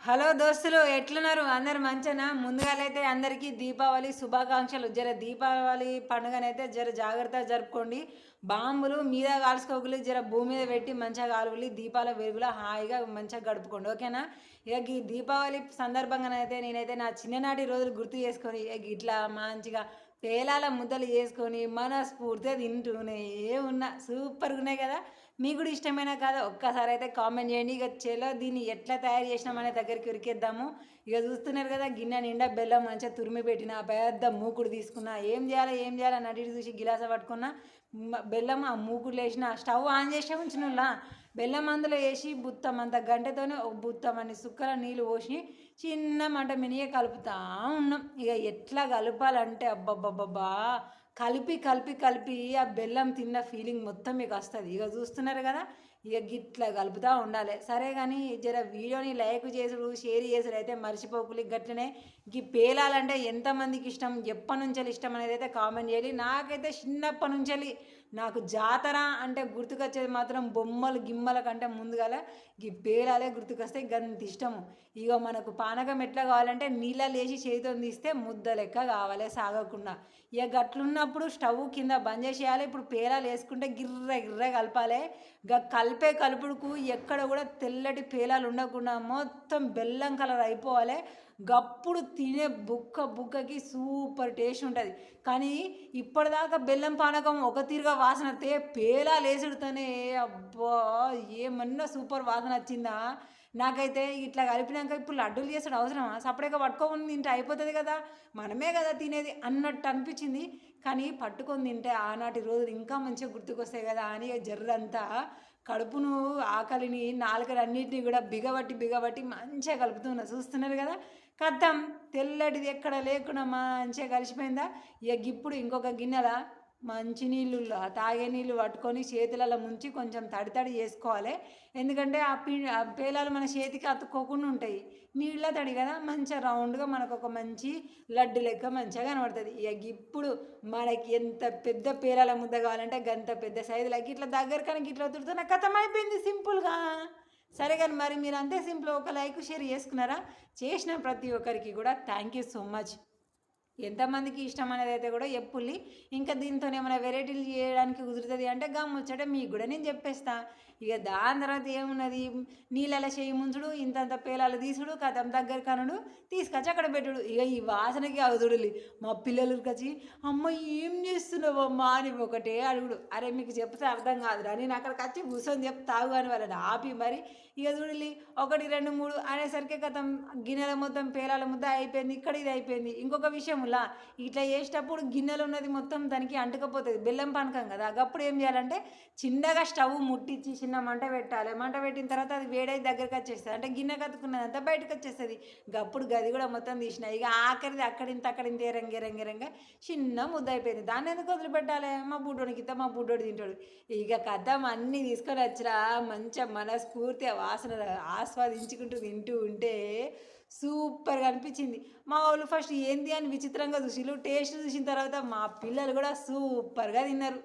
Hello దోస్తులు ఎట్లున్నారు? అందరు మంచినా? ముందుగాలైతే అందరికీ దీపావళి శుభాకాంక్షలు. జర దీపావళి పండుగనైతే జర జాగ్రత్తగా జరుపుకోండి. బాంబులు మీద కాల్చుకోగలి జర భూమి మీద పెట్టి మంచిగా కాలువలి దీపాల వెలుగులో హాయిగా మంచిగా గడుపుకోండి ఓకేనా? ఇక ఈ దీపావళి సందర్భంగానైతే నేనైతే నా చిన్ననాటి రోజులు గుర్తు చేసుకొని ఇట్లా మంచిగా పేలాల ముద్దలు చేసుకొని మనస్ఫూర్తిగా తింటూనే ఉన్నా. సూపర్గా ఉన్నాయి కదా. మీకు కూడా ఇష్టమైన కదా ఒక్కసారి అయితే కామెంట్ చేయండి. ఇక చెలో దీన్ని ఎట్లా తయారు చేసినామనే దగ్గరికి ఉరికేద్దాము. ఇక చూస్తున్నారు కదా గిన్నె నిండా బెల్లం మంచిగా తురిమి పెట్టిన పెద్ద మూకుడు తీసుకున్నా. ఏం చేయాలి ఏం చేయాలి నటి చూసి గిలాస పట్టుకున్నా. బెల్లం ఆ మూకుడు లేచిన స్టవ్ ఆన్ చేసే ఉంచినులా బెల్లం అందులో వేసి బుత్తం అంత గంటతోనే ఒక బుత్తం అని సుక్కల నీళ్ళు పోసి చిన్న మంట మినిగే కలుపుతా ఉన్నాం. ఇక ఎట్లా కలపాలంటే అబ్బబ్బబ్బబ్బా కలిపి కలిపి కలిపి ఆ బెల్లం తిన్న ఫీలింగ్ మొత్తం మీకు వస్తుంది. ఇక చూస్తున్నారు కదా ఇక గిట్లా కలుపుతూ ఉండాలి. సరే కానీ జర వీడియోని లైక్ చేసుడు షేర్ చేసుడు అయితే మర్చిపోకులి. గట్లనే ఈ పేలాలంటే ఎంతమందికి ఇష్టం ఎప్పటి నుంచి ఇష్టం అనేది అయితే కామెంట్ చేయాలి నాకైతే చిన్నప్పటి నుంచి నాకు జాతర అంటే గుర్తుకొచ్చేది మాత్రం బొమ్మలు గిమ్మల కంటే ముందుగాల ఈ పేలాలే గుర్తుకొస్తే గంత ఇష్టము. ఇక మనకు పానకం ఎట్లా కావాలంటే నీళ్ళ లేచి చేతితో తీస్తే ముద్ద లెక్క కావాలి సాగకుండా. ఇక గట్లున్నప్పుడు స్టవ్ కింద బంద్ చేసేయాలి. ఇప్పుడు పేలాలు వేసుకుంటే గిర్ర గిర్ర కలపాలి. ఇక కలిపే కలుపుడుకు ఎక్కడ కూడా తెల్లటి పేలాలు ఉండకుండా మొత్తం బెల్లం కలర్ అయిపోవాలి. గప్పుడు తినే బుక్క బుక్కకి సూపర్ టేస్ట్ ఉంటుంది. కానీ ఇప్పటిదాకా బెల్లం పానకం ఒక తీరుగా వాసన వస్తే పేలా వేసుడుతోనే అబ్బా ఏమన్నా సూపర్ వాసన వచ్చిందా? నాకైతే ఇట్లా కలిపినాక ఇప్పుడు లడ్డూలు చేసాడు అవసరమా? సపరేట్గా పట్టుకోని తింటే అయిపోతుంది కదా. మనమే కదా తినేది అన్నట్టు అనిపించింది. కానీ పట్టుకొని తింటే ఆనాటి రోజులు ఇంకా మంచిగా గుర్తుకొస్తాయి కదా అని జర్రంతా కడుపును ఆకలిని నాలుకలు కూడా బిగబట్టి బిగబట్టి మంచిగా కలుపుతున్నా. చూస్తున్నారు కదా? కథం తెల్లటిది ఎక్కడ లేకుండా మంచిగా కలిసిపోయిందా? ఇక ఇప్పుడు ఇంకొక గిన్నెల మంచి నీళ్ళు తాగే నీళ్ళు పట్టుకొని చేతులలో ముంచి కొంచెం తడి తడి చేసుకోవాలి. ఎందుకంటే ఆ పి ఆ పేలాలు మన చేతికి అతుక్కోకుండా ఉంటాయి. నీళ్ళ తడి కదా మంచిగా రౌండ్గా మనకు ఒక మంచి లడ్డు లెక్క మంచిగా కనబడుతుంది. ఇక ఇప్పుడు మనకి ఎంత పెద్ద పేలాల ముద్ద కావాలంటే గంత పెద్ద సైజులకి ఇట్లా దగ్గర కనుక ఇట్లా తుడుతున్న కథం అయిపోయింది సింపుల్గా. సరే కానీ మరి మీరు అంతే సింపుల్ ఒక లైక్ షేర్ చేసుకున్నారా? చేసిన ప్రతి ఒక్కరికి కూడా థ్యాంక్ యూ సో మచ్. ఎంతమందికి ఇష్టం అనేది అయితే కూడా ఎప్పుల్లి ఇంకా దీంతో ఏమైనా వెరైటీలు చేయడానికి కుదురుతుంది అంటే గమ్ముచ్చట మీకు కూడా నేను చెప్పేస్తా. ఇక దాని తర్వాత ఏమున్నది? నీళ్ళలో చేయి ముంచుడు ఇంతంత పేలాలు తీసుడు కథం దగ్గర కనుడు తీసుకొచ్చి అక్కడ పెట్టుడు. ఇక ఈ వాసనకి అవుతుడులి మా పిల్లలు వచ్చి అమ్మ ఏం చేస్తున్నావు అమ్మా? అని ఒకటే అడుగుడు. అరే మీకు చెప్తే అర్థం కాదురా. నేను అక్కడికి వచ్చి కూర్చొని చెప్తావు అని వాళ్ళని ఆపి మరి ఇక చూడలి ఒకటి రెండు మూడు అనేసరికి కథం గిన్నెల మొత్తం పేలాల ముద్ద అయిపోయింది ఇక్కడ ఇది అయిపోయింది. ఇంకొక విషయం విషయంలా ఇట్లా చేసేటప్పుడు గిన్నెలు ఉన్నది మొత్తం దానికి అంటుకపోతుంది. బెల్లం పానకం కదా. అప్పుడు ఏం చేయాలంటే చిన్నగా స్టవ్ ముట్టించి చిన్న మంట పెట్టాలి. మంట పెట్టిన తర్వాత అది వేడై దగ్గరికి వచ్చేస్తుంది. అంటే గిన్నె కత్తుకున్నదంతా బయటకు వచ్చేస్తుంది. గప్పుడు గది కూడా మొత్తం తీసిన. ఇక ఆఖరిది అక్కడింత అక్కడింత ఎరంగ ఎరంగ ఎరంగ చిన్న ముద్ద అయిపోయింది. దాన్ని ఎందుకు వదిలిపెట్టాలి? మా బుడ్డోడికి ఇద్దా మా బుడ్డోడు తింటాడు. ఇక కథం అన్నీ తీసుకొని వచ్చిరా మంచిగా మనస్ఫూర్తిగా వాసన ఆస్వాదించుకుంటూ తింటూ ఉంటే సూపర్గా అనిపించింది. మా వాళ్ళు ఫస్ట్ ఏంది అని విచిత్రంగా చూసిలు టేస్ట్ చూసిన తర్వాత మా పిల్లలు కూడా సూపర్గా తిన్నారు.